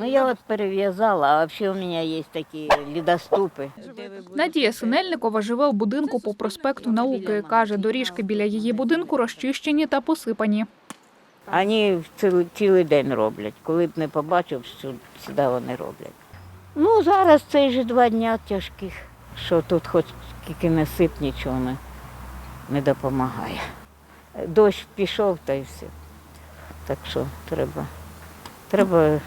Ну я от перев'язала, а взагалі у мене є такі лідоступи. Надія Синельникова живе у будинку по проспекту Науки. Каже, доріжки біля її будинку розчищені та посипані. Вони цілий, цілий день роблять. Коли б не побачив, що сюди вони роблять. Ну, зараз цей же два дня тяжких, що тут хоч скільки не сип, нічого не, не допомагає. Дощ пішов та й все. Так що треба, треба,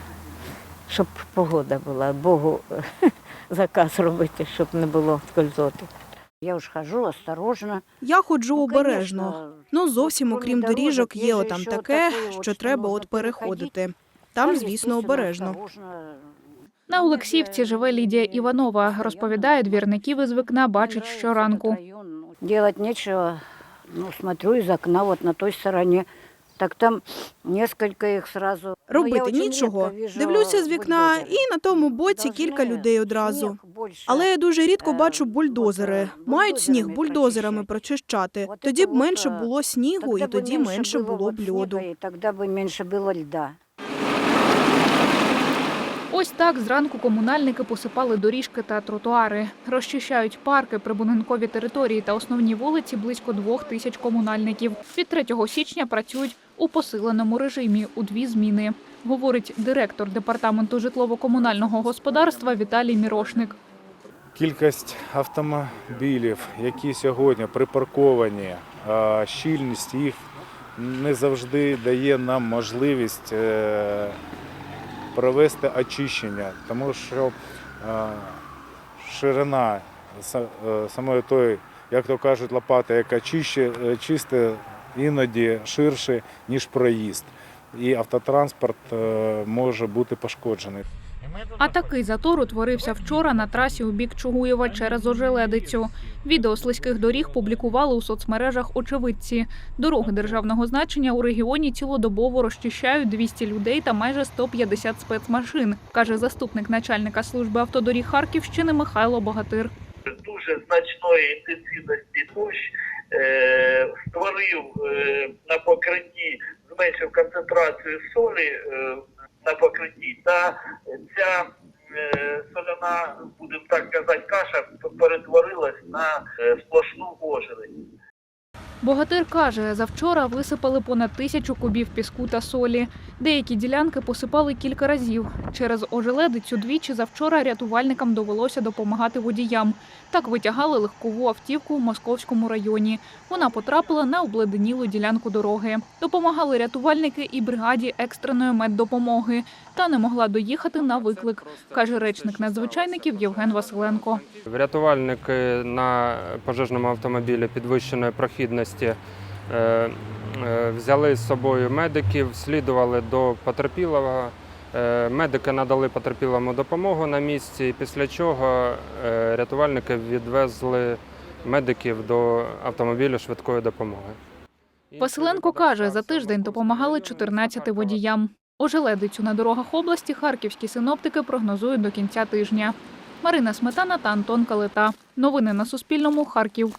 щоб погода була, Богу заказ робити, щоб не було скользоти. Я уж хожу осторожно. Я ходжу Ну, обережно. Ну зовсім окрім доріжок, є отам таке, що треба от переходити. Там, звісно, обережно. На Олексіївці живе Лідія Іванова. Розповідає, двірників із вікна бачить щоранку. Делать нечего. Ну, смотрю из окна вот на той стороне Так там несколько их сразу. Ну, я Робити очень нічого. редко вижу Дивлюся з вікна, бульдозеры. і на тому боці Должны кілька людей одразу. снег больше. Але я дуже рідко Е, бачу бульдозери. от, е, Мають сніг бульдозерами бульдозерами прочищати. От Тоді це б от, менше е, було снігу, і Тогда бы тоді менше было було вот б льоду. снега, И тогда бы меньше было льда. Ось так зранку комунальники посипали доріжки та тротуари, розчищають парки, прибудинкові території та основні вулиці близько двох тисяч комунальників. Від 3 січня працюють у посиленому режимі у дві зміни, говорить директор департаменту житлово-комунального господарства Віталій Мірошник. Кількість автомобілів, які сьогодні припарковані, щільність їх не завжди дає нам можливість е, провести очищення, тому що е, ширина е, самої тої, як то кажуть, лопати, яка чисте, іноді ширше, ніж проїзд. І автотранспорт е, може бути пошкоджений. А такий затор утворився вчора на трасі у бік Чугуєва через Ожеледицю. Відео слизьких доріг публікували у соцмережах очевидці. Дороги державного значення у регіоні цілодобово розчищають 200 людей та майже 150 спецмашин, каже заступник начальника служби автодоріг Харківщини Михайло Богатир. дуже значної інтенсивності дощ створив е, на покритті, зменшив концентрацію солі е, на покритті, та ця е, соляна, будемо так казати, каша перетворилась на сплошну ожеледь. Богатир каже, завчора висипали понад тисячу кубів піску та солі. Деякі ділянки посипали кілька разів. Через ожеледицю двічі завчора рятувальникам довелося допомагати водіям. Так витягали легкову автівку в московському районі. Вона потрапила на обледенілу ділянку дороги. Допомагали рятувальники і бригаді екстреної меддопомоги. Та не могла доїхати на виклик, каже речник надзвичайників Євген Василенко. Рятувальники на пожежному автомобілі підвищеної прохідності е, е, взяли з собою медиків, слідували до потерпілого. Е, Медики надали потерпілому допомогу на місці, після чого рятувальники відвезли медиків до автомобіля швидкої допомоги. Василенко каже, за тиждень допомагали 14 водіям. Ожеледицю на дорогах області харківські синоптики прогнозують до кінця тижня. Марина Сметана та Антон Калита. Новини на Суспільному. Харків.